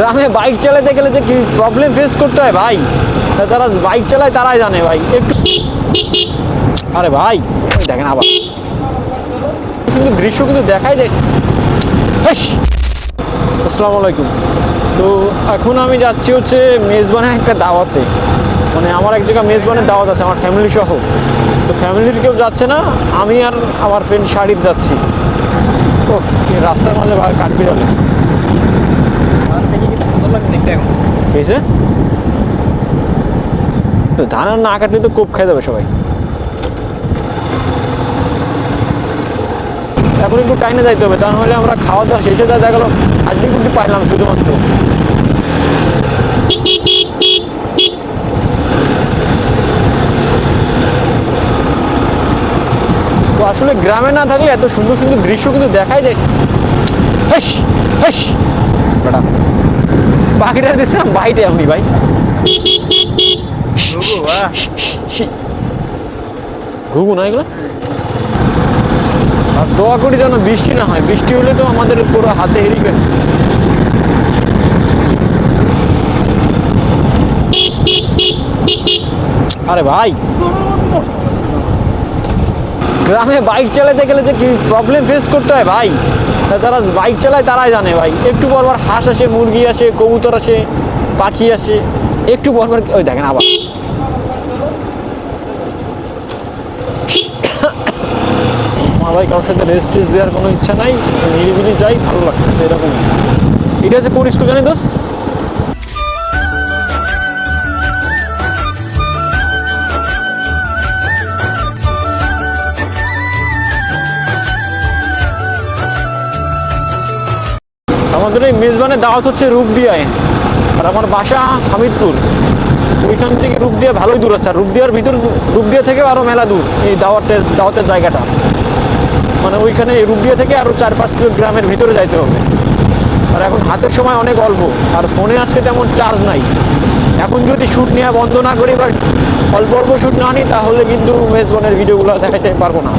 গ্রামে বাইক চালাতে গেলে যে কি প্রবলেম ফেস করতে হয় ভাই? তা যারা বাইক চালায়, তারাই জানে ভাই। একটু আরে ভাই দেখেন আবার। কিন্তু দৃশ্য কিন্তু দেখাই যায়! আসসালামু আলাইকুম। তো এখন আমি যাচ্ছি হচ্ছে মেজবানের একটা দাওয়াতে। মানে আমার এক জায়গায় মেজবানের দাওয়াত আছে, আমার ফ্যামিলি সহ। তো ফ্যামিলির কেউ যাচ্ছে না, আমি আর আমার ফ্রেন্ড শাড়ির যাচ্ছি। ও রাস্তার মাঝে ভাই তো ধান আর না কাটলে তো কোপ খেয়ে যাবে সবাই। এখন একটু টাইমে যাইতে হবে, তা নাহলে আমরা খাওয়া দাওয়া শেষে যা দেখা গেলো আজকে কিন্তু পাইলাম শুধুমাত্র। তো আসলে গ্রামে না থাকলে এত সুন্দর সুন্দর দৃশ্য কিন্তু দেখাই যায়। হেস হেস পাখিটা দিচ্ছিলাম বাইটে এমনি ভাই। ঘুঘু না এগুলো? আর দোয়া করি যেন বৃষ্টি না হয়। বৃষ্টি হলে তো আমাদের পুরো হাতে হেরিবে আরে ভাই। গ্রামে বাইক চালাতে গেলে যে কি প্রবলেম ফেস করতে হয় ভাই? তারা বাইক চালায় তারাই জানে ভাই। একটু পরবার হাঁস আসে, মুরগি আসে, কবুতর আসে, পাখি আসে, একটু পরবার ওই দেখেন আবার। আমার ভাই কারোর সাথে রেস্ট দেওয়ার কোনো ইচ্ছা নাই, নিরিবিলি যাই, ভালো লাগছে এরকম এটা হচ্ছে কোন স্কুল জানি দোস্ত? আমাদের এই মেজবানের দাওয়াত হচ্ছে রূপদিয়ায় আর আমার বাসা হামিদপুর। ওইখান থেকে রূপদিয়া ভালোই দূর আছে। আর রূপদিয়ার ভিতর রূপদিয়া থেকেও আরও মেলা দূর এই দাওয়াতের দাওয়াতের জায়গাটা। মানে ওইখানে এই রূপদিয়া থেকে আরও চার পাঁচ কিলো গ্রামের ভিতরে যাইতে হবে। আর এখন হাতের সময় অনেক অল্প। আর ফোনে আজকে তেমন চার্জ নাই। এখন যদি শ্যুট নেওয়া বন্ধ না করি বা অল্প অল্প শ্যুট না নিই তাহলে কিন্তু মেজবানের ভিডিওগুলো দেখাতে পারব না।